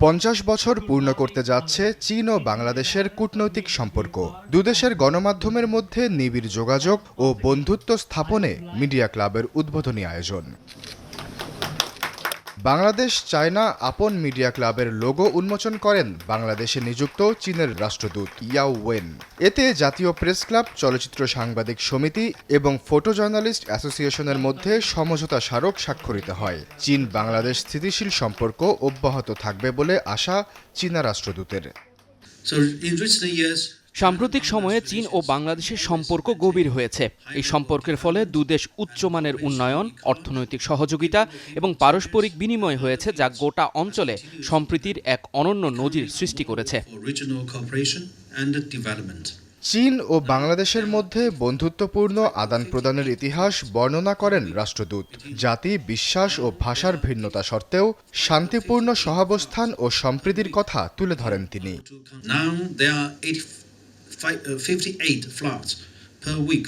পঞ্চাশ বছর পূর্ণ করতে যাচ্ছে চীন ও বাংলাদেশের কূটনৈতিক সম্পর্ক। দুদেশের গণমাধ্যমের মধ্যে নিবিড় যোগাযোগ ও বন্ধুত্ব স্থাপনে মিডিয়া ক্লাবের উদ্বোধনী আয়োজন। বাংলাদেশ চায়না আপন মিডিয়া ক্লাবের লোগো উন্মোচন করেন বাংলাদেশে নিযুক্ত চীনের রাষ্ট্রদূত ইয়াও ওয়েন। এতে জাতীয় প্রেস ক্লাব, চলচ্চিত্র সাংবাদিক সমিতি এবং ফটো জার্নালিস্ট অ্যাসোসিয়েশনের মধ্যে সমঝোতা স্মারক স্বাক্ষরিত হয়। চীন বাংলাদেশ স্থিতিশীল সম্পর্ক অব্যাহত থাকবে বলে আশা চীনা রাষ্ট্রদূতের। সাম্প্রতিক সময়ে চীন ও বাংলাদেশের সম্পর্ক গভীর হয়েছে। এই সম্পর্কের ফলে দুদেশ উচ্চমানের উন্নয়ন অর্থনৈতিক সহযোগিতা এবং পারস্পরিক বিনিময় হয়েছে যা গোটা অঞ্চলে সম্প্রীতির এক অনন্য নজির সৃষ্টি করেছে. চীন ও বাংলাদেশের মধ্যে বন্ধুত্বপূর্ণ আদান প্রদানের ইতিহাস বর্ণনা করেন রাষ্ট্রদূত। জাতি বিশ্বাস ও ভাষার ভিন্নতা সত্ত্বেও শান্তিপূর্ণ সহাবস্থান ও সম্প্রীতির কথা তুলে ধরেন তিনি। 58 flights per week.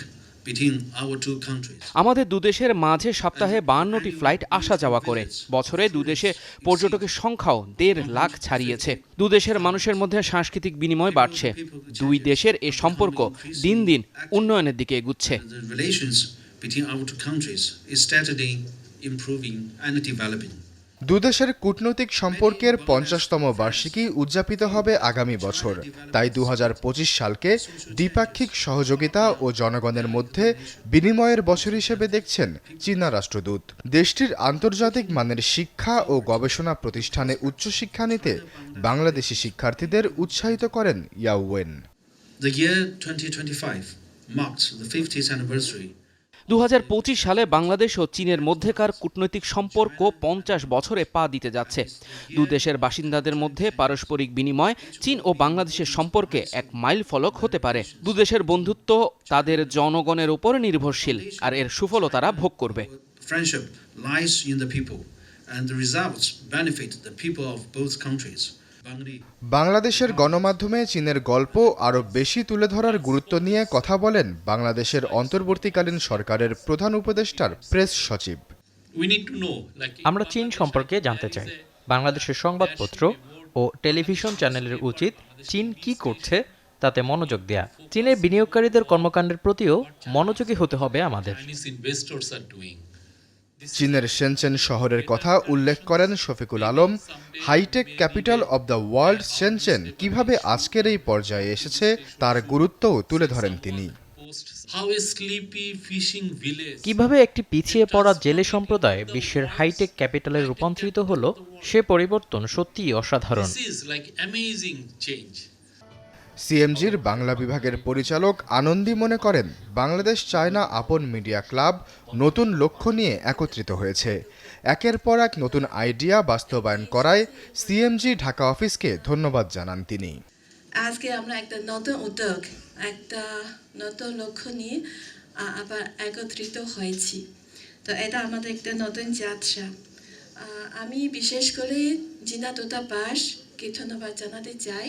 আমাদের দুদেশের মাঝে সপ্তাহে বাহান্নটি ফ্লাইট আসা যাওয়া করে। বছরে দুদেশে পর্যটকের সংখ্যাও দেড় লাখ ছাড়িয়েছে। দুদেশের মানুষের মধ্যে সাংস্কৃতিক বিনিময় বাড়ছে। দুই দেশের এ সম্পর্ক দিন দিন উন্নয়নের দিকে এগুচ্ছে। Between our two countries is steadily improving and developing. দুদেশের কূটনৈতিক সম্পর্কের পঞ্চাশতম বার্ষিকী উদযাপিত হবে আগামী বছর। তাই দু হাজার পঁচিশ সালকে দ্বিপাক্ষিক সহযোগিতা ও জনগণের মধ্যে বিনিময়ের বছর হিসেবে দেখছেন চীনা রাষ্ট্রদূত। দেশটির আন্তর্জাতিক মানের শিক্ষা ও গবেষণা প্রতিষ্ঠানে উচ্চশিক্ষা নিতে বাংলাদেশি শিক্ষার্থীদের উৎসাহিত করেন ইয়াওয়েন। The year 2025 marked the 50th anniversary দুহাজার পঁচিশ সালে বাংলাদেশ ও চীনের মধ্যেকার কূটনৈতিক সম্পর্ক পঞ্চাশ বছরে পা দিতে যাচ্ছে। দু দেশের বাসিন্দাদের মধ্যে পারস্পরিক বিনিময় চীন ও বাংলাদেশের সম্পর্কে এক মাইল ফলক হতে পারে। দু দেশের বন্ধুত্ব তাদের জনগণের উপর নির্ভরশীল, আর এর সুফলও তারা ভোগ করবে. বাংলাদেশের গণমাধ্যমে চীনের গল্প আরও বেশি তুলে ধরার গুরুত্ব নিয়ে কথা বলেন বাংলাদেশের অন্তর্বর্তীকালীন সরকারের প্রধান উপদেষ্টার প্রেস সচিব। আমরা চীন সম্পর্কে জানতে চাই। বাংলাদেশের সংবাদপত্র ও টেলিভিশন চ্যানেলের উচিত চীন কি করছে তাতে মনোযোগ দেয়া। চীনের বিনিয়োগকারীদের কর্মকাণ্ডের প্রতিও মনোযোগী হতে হবে আমাদের। চীনের সেনচেন শহরের কথা উল্লেখ করেন Shafiqul Alam, hi tech capital of the world Shenzhen কীভাবে আজকের এই পর্যায়ে এসেছে তার গুরুত্বও তুলে ধরেন তিনি। কীভাবে একটি পিছিয়ে পড়া জেলে সম্প্রদায় বিশ্বের হাইটেক ক্যাপিটালে রূপান্তরিত হলো, সে পরিবর্তন সত্যিই অসাধারণ। সিএমজির বাংলা বিভাগের পরিচালক আনন্দী মনে করেন, বাংলাদেশ চায়না আপন মিডিয়া ক্লাব নতুন লক্ষ্য নিয়ে একত্রিত হয়েছে। একের পর এক নতুন আইডিয়া বাস্তবায়ন করায় সিএমজি ঢাকা অফিসকে ধন্যবাদ জানান তিনি। আজকে আমরা একটা নতুন উদ্যোগ, একটা নতুন লক্ষ্য নিয়ে আবার একত্রিত হয়েছি। তো এটা আমাদের একটা নতুন যাত্রা। আমি বিশেষ করে জিনা দূতাবাসকে ধন্যবাদ জানাতে চাই।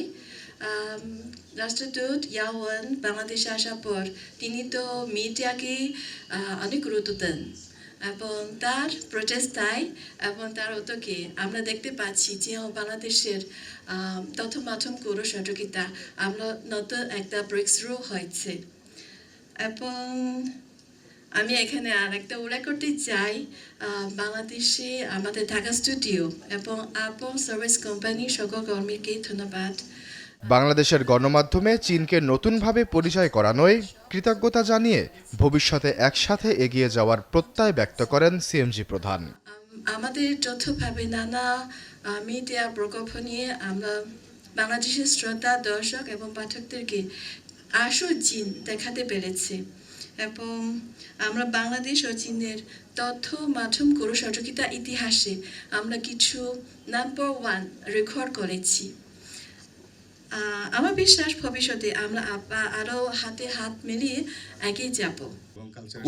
রাষ্ট্রদূত ইয়াওয়ান বাংলাদেশে আসার পর তিনি তো মিডিয়াকে অনেক গুরুত্ব দেন এবং তার প্রচেষ্টায় এবং তার উদ্যোগে আমরা দেখতে পাচ্ছি যে বাংলাদেশের তথ্য মাধ্যম গুরু সহযোগিতা আমরা নতুন একটা ব্রেক থ্রু হয়েছে। এবং আমি এখানে আর একটা উল্লেখ করতে চাই বাংলাদেশে আমাদের ঢাকা স্টুডিও এবং আপন সার্ভিস কোম্পানি সকল কর্মীকে ধন্যবাদ। বাংলাদেশের গণমাধ্যমে চীনকে নতুনভাবে পরিচয় করানোয় কৃতজ্ঞতা জানিয়ে ভবিষ্যতে একসাথে এগিয়ে যাওয়ার প্রত্যয় ব্যক্ত করেন সিএমজি প্রধান। আমাদের যৌথভাবে নানা মিডিয়া প্রকল্প নিয়ে আমরা বাংলাদেশের শ্রোতা, দর্শক এবং পাঠকদেরকে আসল চীন দেখাতে পেরেছি এবং আমরা বাংলাদেশ ও চীনের তথ্য মাধ্যম গুরু সহযোগিতা ইতিহাসে আমরা কিছু নাম্বার ওয়ান রেকর্ড করেছি। আমার বিশ্বাস ভবিষ্যতে আমরা আরও হাতে হাত মিলিয়ে এগিয়ে যাব।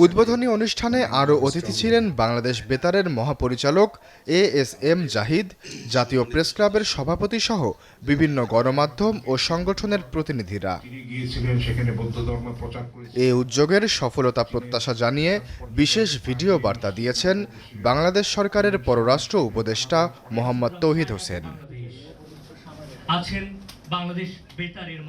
উদ্বোধনী অনুষ্ঠানে আরও অতিথি ছিলেন বাংলাদেশ বেতারের মহাপরিচালক এ এস এম জাহিদ জাতীয় প্রেস ক্লাবের সভাপতি সহ বিভিন্ন গণমাধ্যম ও সংগঠনের প্রতিনিধিরা। গিয়েছিলেন সেখানে বৌদ্ধ ধর্ম প্রচার করে এ উদ্যোগের সফলতা প্রত্যাশা জানিয়ে বিশেষ ভিডিও বার্তা দিয়েছেন বাংলাদেশ সরকারের পররাষ্ট্র উপদেষ্টা মোহাম্মদ তৌহিদ হোসেন। আছেন বাংলাদেশ বেতারের